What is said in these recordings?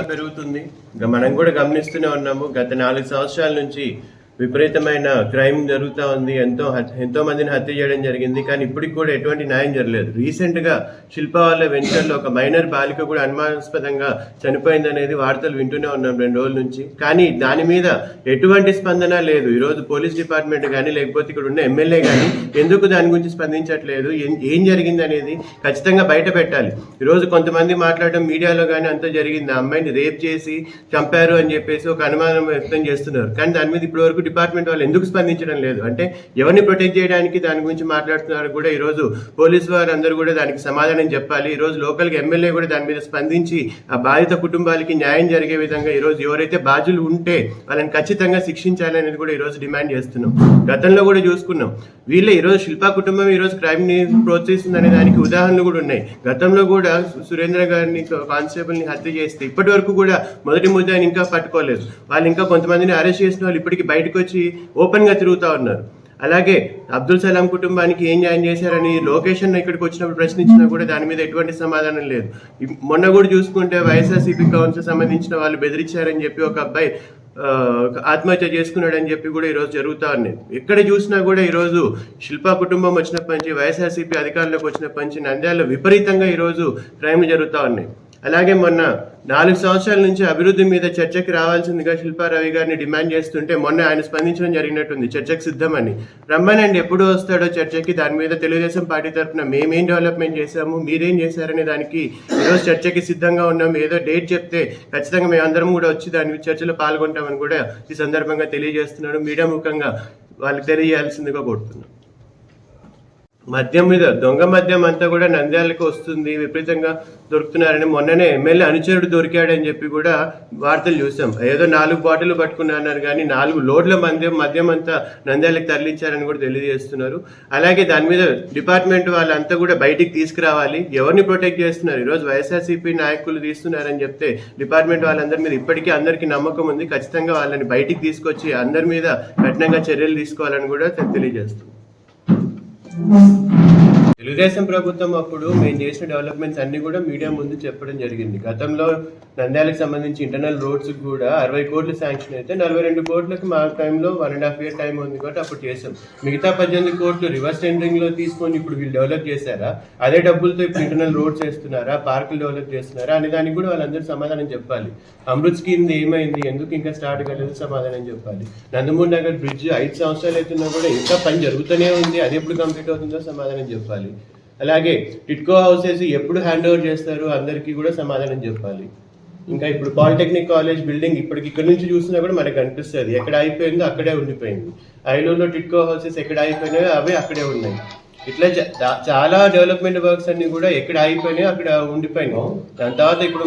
పెరుగుతుంది. మనం కూడా గమనిస్తూనే ఉన్నాము. గత నాలుగు సంవత్సరాల నుంచి విపరీతమైన క్రైమ్ జరుగుతూ ఉంది. ఎంతో ఎంతో మందిని హత్య చేయడం జరిగింది. కానీ ఇప్పటికి కూడా ఎటువంటి న్యాయం జరగలేదు. రీసెంట్గా శిల్ప వాళ్ళ వెంచర్లో ఒక మైనర్ బాలిక కూడా అనుమానాస్పదంగా చనిపోయింది అనేది వార్తలు వింటూనే ఉన్నాం రెండు రోజుల నుంచి. కానీ దాని మీద ఎటువంటి స్పందన లేదు. ఈరోజు పోలీస్ డిపార్ట్మెంట్ కానీ లేకపోతే ఇక్కడ ఉన్న ఎమ్మెల్యే కానీ ఎందుకు దాని గురించి స్పందించట్లేదు? ఏం- జరిగింది అనేది ఖచ్చితంగా బయట పెట్టాలి. ఈరోజు కొంతమంది మాట్లాడడం మీడియాలో కానీ అంతా జరిగింది? ఆ అమ్మాయిని రేప్ చేసి చంపారు అని చెప్పేసి ఒక అనుమానం వ్యక్తం చేస్తున్నారు. కానీ దాని మీద ఇప్పటివరకు డిపార్ట్మెంట్ వాళ్ళు ఎందుకు స్పందించడం లేదు? అంటే ఎవరిని ప్రొటెక్ట్ చేయడానికి దాని గురించి మాట్లాడుతున్నారు కూడా ఈ రోజు పోలీసు వారు అందరూ కూడా దానికి సమాధానం చెప్పాలి. ఈ రోజు ఎమ్మెల్యే కూడా దాని మీద స్పందించి ఆ బాధిత కుటుంబాలకి న్యాయం జరిగే విధంగా ఈరోజు ఎవరైతే బాధ్యులు ఉంటే వాళ్ళని ఖచ్చితంగా శిక్షించాలి అనేది కూడా ఈరోజు డిమాండ్ చేస్తున్నాం. గతంలో కూడా చూసుకున్నాం. వీళ్ళే ఈ రోజు శిల్పా కుటుంబం ఈ రోజు క్రైమ్ని ప్రోత్సహిస్తుంది అనే దానికి ఉదాహరణలు కూడా ఉన్నాయి. గతంలో కూడా సురేంద్ర గారిని కానిస్టేబుల్ని హత్య చేస్తే ఇప్పటి వరకు కూడా మొదటి ముద్దాన్ని ఇంకా పట్టుకోలేదు. వాళ్ళు ఇంకా కొంతమందిని అరెస్ట్ చేసిన వాళ్ళు ఇప్పటికి బయటకు వచ్చి ఓపెన్గా ఉన్నారు. అలాగే అబ్దుల్ సలాం కుటుంబానికి ఏం న్యాయం చేశారని లొకేషన్ ఇక్కడికి వచ్చినప్పుడు ప్రశ్నించినా కూడా దాని మీద ఎటువంటి సమాధానం లేదు. మొన్న కూడా చూసుకుంటే వైఎస్ఆర్సీపీ కౌన్సిల్ సంబంధించిన వాళ్ళు బెదిరించారని చెప్పి ఒక అబ్బాయి ఆత్మహత్య చేసుకున్నాడని చెప్పి కూడా ఈరోజు జరుగుతూ ఉన్నాయి. ఎక్కడ చూసినా కూడా ఈరోజు శిల్పా కుటుంబం వచ్చినప్పటి నుంచి వైఎస్ఆర్సీపీ అధికారంలోకి వచ్చినప్పటి నుంచి నంద్యాలలో విపరీతంగా ఈరోజు క్రైమ్లు జరుగుతూ ఉన్నాయి. అలాగే మొన్న నాలుగు సంవత్సరాల నుంచి అభివృద్ధి మీద చర్చకి రావాల్సిందిగా శిల్పా రవి గారిని డిమాండ్ చేస్తుంటే మొన్న ఆయన స్పందించడం జరిగినట్టుంది. చర్చకు సిద్ధమని. రమ్మనండి ఎప్పుడు వస్తాడో చర్చకి. దాని మీద తెలుగుదేశం పార్టీ తరఫున మేమేం డెవలప్మెంట్ చేశాము మీరేం చేశారనే దానికి ఈరోజు చర్చకి సిద్ధంగా ఉన్నాం. ఏదో డేట్ చెప్తే ఖచ్చితంగా మేము అందరం కూడా వచ్చి దాని చర్చలో పాల్గొంటామని కూడా ఈ సందర్భంగా తెలియజేస్తున్నాడు. మీడియా ముఖంగా వాళ్ళకి తెలియజేయాల్సిందిగా కోరుతున్నాం. మద్యం మీద దొంగ మద్యం అంతా కూడా నంద్యాలకు వస్తుంది విపరీతంగా దొరుకుతున్నారని మొన్ననే ఎమ్మెల్యే అనుచరుడు దొరికాడని చెప్పి కూడా వార్తలు చూసాం. ఏదో నాలుగు బాటిల్ పట్టుకున్నారు కానీ నాలుగు లోడ్ల మద్యం మద్యం అంతా నంద్యాలకు తరలించారని కూడా తెలియజేస్తున్నారు. అలాగే దాని మీద డిపార్ట్మెంట్ వాళ్ళంతా కూడా బయటికి తీసుకురావాలి. ఎవరిని ప్రొటెక్ట్ చేస్తున్నారు? ఈరోజు వైఎస్ఆర్సీపీ నాయకులు తీస్తున్నారని చెప్తే డిపార్ట్మెంట్ వాళ్ళందరి మీద ఇప్పటికీ అందరికీ నమ్మకం ఉంది. ఖచ్చితంగా వాళ్ళని బయటికి తీసుకొచ్చి అందరి మీద కఠినంగా చర్యలు తీసుకోవాలని కూడా తెలియజేస్తుంది 嗯。తెలుగుదేశం ప్రభుత్వం అప్పుడు మేము చేసిన డెవలప్మెంట్స్ అన్ని కూడా మీడియా ముందు చెప్పడం జరిగింది. గతంలో నంద్యాలకు సంబంధించి ఇంటర్నల్ రోడ్స్ కూడా అరవై కోట్లు శాంక్షన్ అయితే నలభై రెండు కోట్లకు మా టైంలో one and half year time ఉంది కాబట్టి అప్పుడు చేసాం మిగతా పద్దెనిమిది కోట్లు రివర్స్ టెండరింగ్లో తీసుకొని ఇప్పుడు వీళ్ళు డెవలప్ చేశారా? అదే డబ్బులతో ఇప్పుడు ఇంటర్నల్ రోడ్స్ వేస్తున్నారా? పార్కులు డెవలప్ చేస్తున్నారా? అనే దానికి కూడా వాళ్ళందరూ సమాధానం చెప్పాలి. అమృత్ స్కీమ్ ఏమైంది? ఎందుకు ఇంకా స్టార్ట్ కాలేదు? సమాధానం చెప్పాలి. నందమూరి నగర్ బ్రిడ్జ్ ఐదు సంవత్సరాలు అవుతున్నా కూడా ఇంకా పని జరుగుతూనే ఉంది. అది ఎప్పుడు కంప్లీట్ అవుతుందో సమాధానం చెప్పాలి. అలాగే టిట్కో హౌసెస్ ఎప్పుడు హ్యాండ్ ఓవర్ చేస్తారు అందరికీ కూడా సమాధానం చెప్పాలి. ఇంకా ఇప్పుడు పాలిటెక్నిక్ కాలేజ్ బిల్డింగ్ ఇప్పటికి ఇక్కడ నుంచి చూసినా కూడా మనకు అనిపిస్తుంది. ఎక్కడ అయిపోయిందో అక్కడే ఉండిపోయింది. ఐలూరులో టిట్కో హౌసెస్ ఎక్కడ అయిపోయినాయో అవి అక్కడే ఉన్నాయి. ఇట్లా చాలా డెవలప్మెంట్ వర్క్స్ అన్ని కూడా ఎక్కడ అయిపోయినాయో అక్కడ ఉండిపోయినాయి. దాని తర్వాత ఇప్పుడు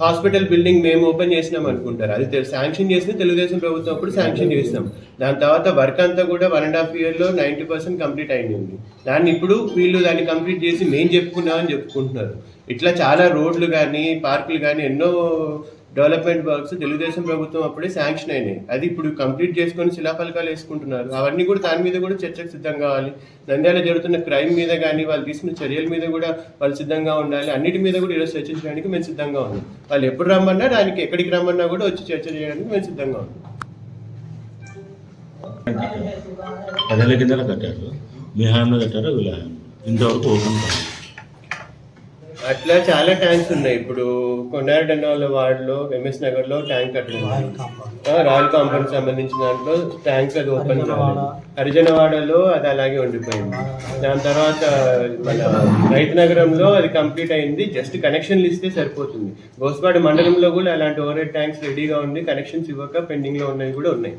హాస్పిటల్ బిల్డింగ్ మేము ఓపెన్ చేసినాం అనుకుంటారు. అది శాంక్షన్ చేసిన తెలుగుదేశం ప్రభుత్వం. అప్పుడు శాంక్షన్ చేసినాం. దాని తర్వాత వర్క్ అంతా కూడా వన్ అండ్ హాఫ్ ఇయర్లో నైంటీ పర్సెంట్ కంప్లీట్ అయింది. దాన్ని ఇప్పుడు వీళ్ళు దాన్ని కంప్లీట్ చేసి మేము చెప్పుకున్నామని చెప్పుకుంటున్నారు. ఇట్లా చాలా రోడ్లు కానీ పార్కులు కానీ ఎన్నో డెవలప్మెంట్ వర్క్స్ తెలుగుదేశం ప్రభుత్వం అప్పుడే శాంక్షన్ అయినాయి. అది ఇప్పుడు కంప్లీట్ చేసుకొని శిలాఫలకాలు వేసుకుంటున్నారు. అవన్నీ కూడా దాని మీద కూడా చర్చకు సిద్ధం కావాలి. నంద్యాల జరుగుతున్న క్రైమ్ మీద కానీ వాళ్ళు తీసుకున్న చర్యల మీద కూడా వాళ్ళు సిద్ధంగా ఉండాలి. అన్నిటి మీద కూడా ఈరోజు చర్చించడానికి మేము సిద్ధంగా ఉన్నాం. వాళ్ళు ఎప్పుడు రమ్మన్నా దానికి ఎక్కడికి రమ్మన్నా కూడా వచ్చి చర్చ చేయడానికి మేము సిద్ధంగా ఉన్నాం. పదేళ్ళ కట్టారు. మీ హామీలో కట్టారు వీళ్ళ ఇంతవరకు ఓపెన్ కాదు అట్లా చాలా ట్యాంక్స్ ఉన్నాయి. ఇప్పుడు కొండారెడ్డి వార్డులో ఎంఎస్ నగర్లో ట్యాంక్ ఆ, రాయల్ కాంపౌండ్ సంబంధించిన దాంట్లో ట్యాంక్ అది ఓపెన్ హరిజనవాడలో అది అలాగే ఉండిపోయింది. దాని తర్వాత మన రైతు నగరంలో అది కంప్లీట్ అయింది. జస్ట్ కనెక్షన్లు ఇస్తే సరిపోతుంది. గోస్పాడు మండలంలో కూడా అలాంటి ఓవర్ హెడ్ ట్యాంక్స్ రెడీగా ఉంది. కనెక్షన్స్ ఇవ్వక పెండింగ్లో ఉన్నవి కూడా ఉన్నాయి.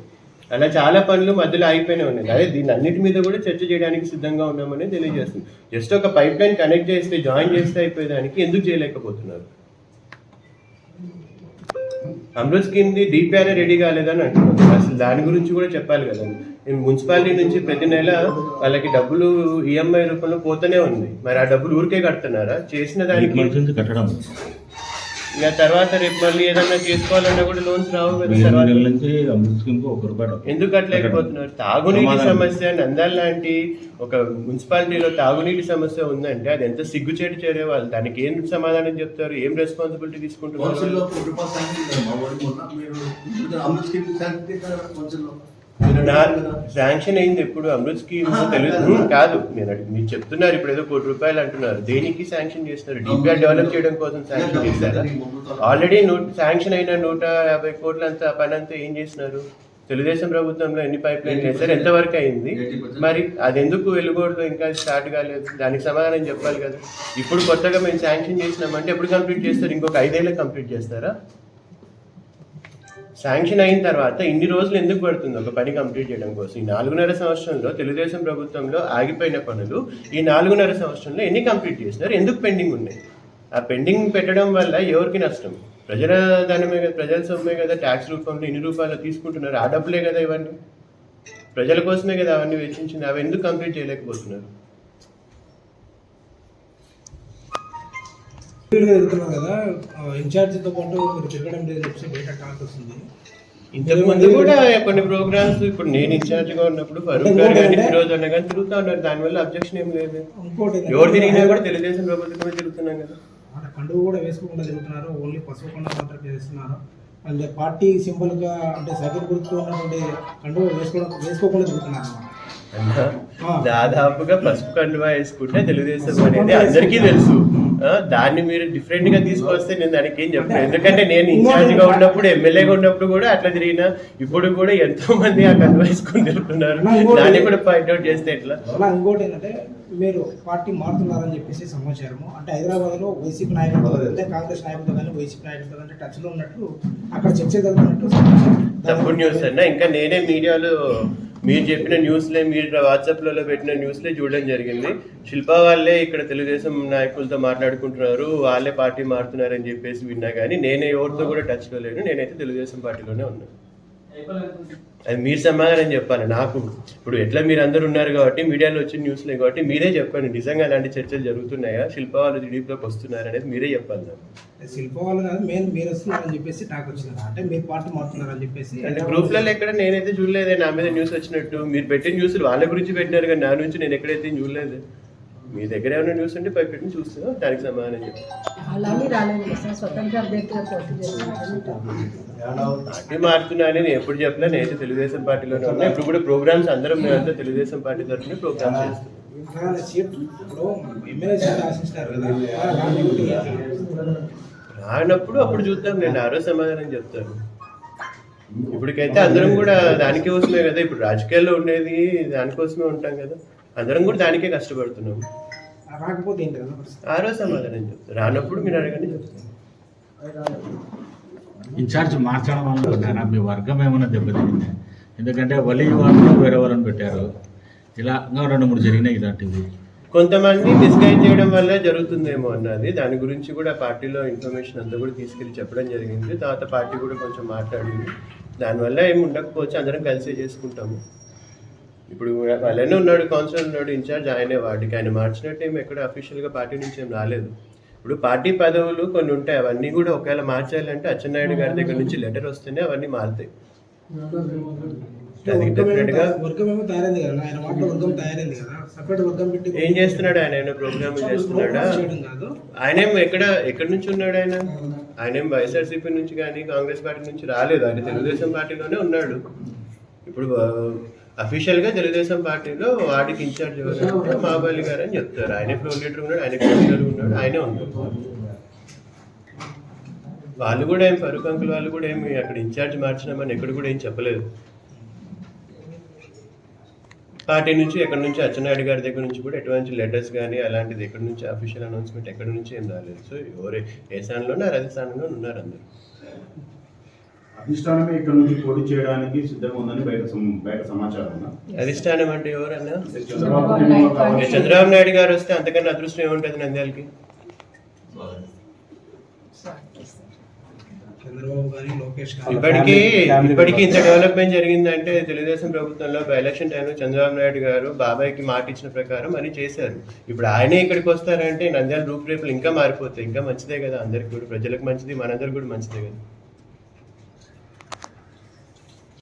అలా చాలా పనులు మధ్యలో ఆగిపోయినా ఉన్నాయి. అదే దీని అన్నిటి మీద కూడా చర్చ చేయడానికి సిద్ధంగా ఉన్నామని తెలియజేస్తుంది. జస్ట్ ఒక పైప్ లైన్ కనెక్ట్ చేస్తే జాయిన్ చేస్తే అయిపోయేదానికి ఎందుకు చేయలేకపోతున్నారు? Amrut scheme the DPR ready కాలేదని అంటున్నారు. అసలు దాని గురించి కూడా చెప్పాలి కదా. నేను మున్సిపాలిటీ నుంచి ప్రతి నెల వాళ్ళకి డబ్బులు ఈఎంఐ రూపంలో పోతూనే ఉంది. మరి ఆ డబ్బులు ఊరికే కడుతున్నారా? చేసిన దానికి కట్టడం ఇంకా తర్వాత రేపు మళ్ళీ ఏదైనా చేసుకోవాలన్నా కూడా లోన్స్ రావు కదా తర్వాత. ఎందుకు అట్లేకపోతున్నారు తాగునీటి సమాధానం. సమస్య నంద్యాల లాంటి ఒక మున్సిపాలిటీలో తాగునీటి సమస్య ఉందంటే అది ఎంత సిగ్గుచేటు చేరే వాళ్ళు? దానికి ఏం సమాధానం చెప్తారు? ఏం రెస్పాన్సిబిలిటీ తీసుకుంటున్నారు మీరు శాంక్షన్ మీరు నా అయింది ఎప్పుడు? అమృత్ స్కీమ్ తెలుసు కాదు. అడిగి- మీరు చెప్తున్నారు ఇప్పుడు ఏదో కోటి రూపాయలు అంటున్నారు. దేనికి శాంక్షన్ చేస్తున్నారు? డిపిఆర్ డెవలప్ చేయడం కోసం శాంక్షన్ చేశారా? ఆల్రెడీ నూట శాంక్షన్ అయిన నూట యాభై కోట్ల అంతా పని అంతా ఏం చేసినారు తెలుగుదేశం ప్రభుత్వంలో ఎన్ని పైప్ లైన్ చేశారు ఎంతవరకు అయింది? మరి అది ఎందుకు వెలుగోడులో ఇంకా స్టార్ట్ కాలేదు. దానికి సమాధానం చెప్పాలి కదా. ఇప్పుడు కొత్తగా మేము శాంక్షన్ చేసినామంటే ఎప్పుడు కంప్లీట్ చేస్తారు? ఇంకొక ఐదేళ్ళకి కంప్లీట్ చేస్తారా? శాంక్షన్ అయిన తర్వాత ఇన్ని రోజులు ఎందుకు పడుతుంది? ఒక పని కంప్లీట్ చేయడం కోసం. ఈ నాలుగున్నర సంవత్సరంలో తెలుగుదేశం ప్రభుత్వంలో ఆగిపోయిన పనులు ఈ నాలుగున్నర సంవత్సరంలో ఎన్ని కంప్లీట్ చేసినారు? ఎందుకు పెండింగ్ ఉన్నాయి? ఆ పెండింగ్ పెట్టడం వల్ల ఎవరికి నష్టం? ప్రజల ధనమే కదా ప్రజల సొమ్మే కదా? ట్యాక్స్ రూపంలో ఇన్ని రూపాయలు తీసుకుంటున్నారు. ఆ డబ్బులే కదా ఇవన్నీ? ప్రజల కోసమే కదా అవన్నీ వెచ్చించింది. అవి ఎందుకు కంప్లీట్ చేయలేకపోతున్నారు? గా తిరుగుతున్నాం కదా. ఇన్ఛార్జితో పాటు మీరు తిరగడం లేదు చెప్పి బయట టాక్ వస్తుంది. ఇంతకు ముందు కూడా కొన్ని ప్రోగ్రామ్స్ ఇప్పుడు నేను ఇన్ఛార్జ్గా ఉన్నప్పుడు ఫరూక్ గారు కానీ ఫిరోజ్ అన్న కానీ తిరుగుతా ఉన్నారు. దానివల్ల అబ్జెక్షన్ ఏం లేదు. ఎవరు తిరిగినా కూడా తెలుగుదేశం ప్రభుత్వమే తిరుగుతున్నాం కదా. కండువు కూడా వేసుకోకుండా తిరుగుతున్నారు. ఓన్లీ పసుపు కొండ మాత్రం చేస్తున్నారు. మళ్ళీ పార్టీ సింబల్గా అంటే సైకిల్ గుర్తు ఉన్నటువంటి కండువు వేసుకోవడం వేసుకోకుండా తిరుగుతున్నారు. దాదాపుగా పసుపు కండువా వేసుకుంటే తెలుగుదేశం అనేది అందరికీ తెలుసు. దాన్ని మీరు డిఫరెంట్గా తీసుకొస్తే నేను దానికి ఏం చెప్పను. ఎందుకంటే నేను ఇన్ఛార్జ్గా ఉన్నప్పుడు ఎమ్మెల్యేగా ఉన్నప్పుడు కూడా అట్లా తిరిగినా ఇప్పుడు కూడా ఎంతో మంది ఆ కండువా వేసుకొని తిరుగుతున్నారు. దాన్ని కూడా పాయింట్ అవుట్ చేస్తే ఎట్లా? అలా ఇంకోటి ఏంటంటే మీరు పార్టీ మారుతున్నారని చెప్పేసి సమాచారము. అంటే హైదరాబాద్లో వైసీపీ నాయకులతో అంటే కాంగ్రెస్ నాయకులతో కానీ వైసీపీ నాయకులతో కానీ టచ్లో ఉన్నట్టు అక్కడ చర్చ జరుగుతున్నట్టు సమాచారం. తప్పుడు న్యూస్ అన్న ఇంకా నేనే మీడియాలో మీరు చెప్పిన న్యూస్లే మీరు వాట్సాప్లలో పెట్టిన న్యూస్లే చూడడం జరిగింది. శిల్పా వాళ్ళే ఇక్కడ తెలుగుదేశం నాయకులతో మాట్లాడుకుంటున్నారు. వాళ్ళే పార్టీ మారుతున్నారని చెప్పేసి విన్నా కానీ నేనే ఎవరితో కూడా టచ్లో లేను. నేనైతే తెలుగుదేశం పార్టీలోనే ఉన్నాను అది మీరు సమాధానం చెప్పాలి. నాకు ఇప్పుడు ఎట్లా మీరు అందరు ఉన్నారు కాబట్టి మీడియాలో వచ్చిన న్యూస్లే కాబట్టి మీరే చెప్పండి. నిజంగా అలాంటి చర్చలు జరుగుతున్నాయా? శిల్ప వాళ్ళు టీడీపీలోకి వస్తున్నారు అనేది మీరే చెప్పాలి నాకు. శిల్ప వాళ్ళు కాదు మెయిన్ మీరు వస్తున్నారని చెప్పేసి టాక్ వచ్చింది అంటే మీరు పార్టీ మారుతున్నారని చెప్పేసి. అంటే గ్రూప్లలో ఎక్కడ నేనైతే చూడలేదే నా మీద న్యూస్ వచ్చినట్టు. మీరు పెట్టిన న్యూస్ వాళ్ళ గురించి పెట్టినారు కానీ నా నుంచి నేను ఎక్కడైతే చూడలేదు? మీ దగ్గర ఏమైనా న్యూస్ ఉంటే పై పెట్టి చూస్తున్నా దానికి సమాధానం పార్టీ మారుతున్నా అని నేను ఎప్పుడు చెప్పినా నేనైతే తెలుగుదేశం పార్టీలోనే ఉన్నా. ఇప్పుడు కూడా ప్రోగ్రామ్స్ అందరం మేమంతా తెలుగుదేశం పార్టీ తరఫున ప్రోగ్రామ్స్ చేస్తున్నాం ఏంటి? రానప్పుడు అప్పుడు చూద్దాం నేను ఆరో సమాధానం చెప్తాను. ఇప్పటికైతే అందరం కూడా దానికే కోసమే కదా ఇప్పుడు రాజకీయాల్లో ఉండేది దానికోసమే ఉంటాం కదా. అందరం కూడా దానికే కష్టపడుతున్నాం. ఆ రాకపోతే ఏంటి పరిస్థితి? ఆరో సమాధానం చెప్తాను. రానప్పుడు మీరు అడగండి చెప్తాను. ఇన్ఛార్జ్ మార్చడం వల్ల మీ వర్గం ఏమైనా దెబ్బతింది ఎందుకంటే వలి వాళ్ళు వేరే వాళ్ళని పెట్టారు. ఇలా రెండు మూడు జరిగినాయి ఇలాంటివి. కొంతమంది మిస్గైడ్ చేయడం వల్ల జరుగుతుందేమో అన్నది దాని గురించి కూడా పార్టీలో ఇన్ఫర్మేషన్ అంతా కూడా తీసుకెళ్ళి చెప్పడం జరిగింది. తర్వాత పార్టీ కూడా కొంచెం మాట్లాడింది. దానివల్ల ఏమి ఉండకపోవచ్చు అందరం కలిసే చేసుకుంటాము. ఇప్పుడు వాళ్ళనే ఉన్నాడు కౌన్సిలర్ ఉన్నాడు ఇన్ఛార్జ్ ఆయనే వాటికి ఆయన మార్చినట్టు ఏమి ఎక్కడ అఫీషియల్గా పార్టీ నుంచి ఏం రాలేదు. ఇప్పుడు పార్టీ పదవులు కొన్ని ఉంటాయి అవన్నీ కూడా ఒకవేళ మార్చాలంటే అచ్చెన్నాయుడు గారి దగ్గర నుంచి లెటర్ వస్తేనే అవన్నీ మారుతాయి. ఏం చేస్తున్నాడు ఆయన? ఏమైనా ప్రోగ్రామ్ చేస్తున్నాడా? ఆయనేం ఎక్కడ ఎక్కడి నుంచి ఉన్నాడు ఆయన? ఆయనేం వైఎస్ఆర్సీపీ నుంచి కానీ కాంగ్రెస్ పార్టీ నుంచి రాలేదు. ఆయన తెలుగుదేశం పార్టీలోనే ఉన్నాడు. ఇప్పుడు అఫీషియల్గా తెలుగుదేశం పార్టీలో వాడికి ఇన్ఛార్జ్ ఎవరంటే మహాబలి గారు అని చెప్తారు. ఆయన ప్రో లీడర్ ఉన్నాడు ఆయన కౌన్సిలర్ ఉన్నాడు ఆయనే ఉన్నాడు వాళ్ళు కూడా ఏం ఫరూక్ అంకుల్ వాళ్ళు కూడా ఏమి అక్కడ ఇన్ఛార్జ్ మార్చినామని ఎక్కడ కూడా ఏం చెప్పలేదు. పార్టీ నుంచి ఎక్కడి నుంచి అచ్చెన్నాయుడు గారి దగ్గర నుంచి కూడా ఎటువంటి లెటర్స్ కానీ అలాంటిది ఎక్కడి నుంచి అఫీషియల్ అనౌన్స్మెంట్ ఎక్కడి నుంచి ఏం రాలేదు. సో ఎవరు ఏ స్థానంలోనే ఉన్నారు అదే స్థానంలో ఉన్నారు అందరు. అధిష్టానమే ఇక్కడ నుంచి పోటీ చేయడానికి సిద్ధంగా ఉందని బయట బయట సమాచారం ఉందా? అధిష్టానం అంటే ఎవరన్నా? చంద్రబాబు నాయుడు గారు వస్తే అంతకన్నా అదృష్టం ఏముంటుంది నంద్యాలకి? ఇప్పటికీ ఇప్పటికీ ఇంత డెవలప్మెంట్ జరిగిందంటే తెలుగుదేశం ప్రభుత్వంలో బై ఎలక్షన్ టైంలో చంద్రబాబు నాయుడు గారు బాబాయ్కి మాట ఇచ్చిన ప్రకారం అని చేశారు. ఇప్పుడు ఆయనే ఇక్కడికి వస్తారంటే నంద్యాల రూపురేపులు ఇంకా మారిపోతాయి. ఇంకా మంచిదే కదా. అందరికి కూడా ప్రజలకు మంచిది మనందరికి కూడా మంచిదే కదా.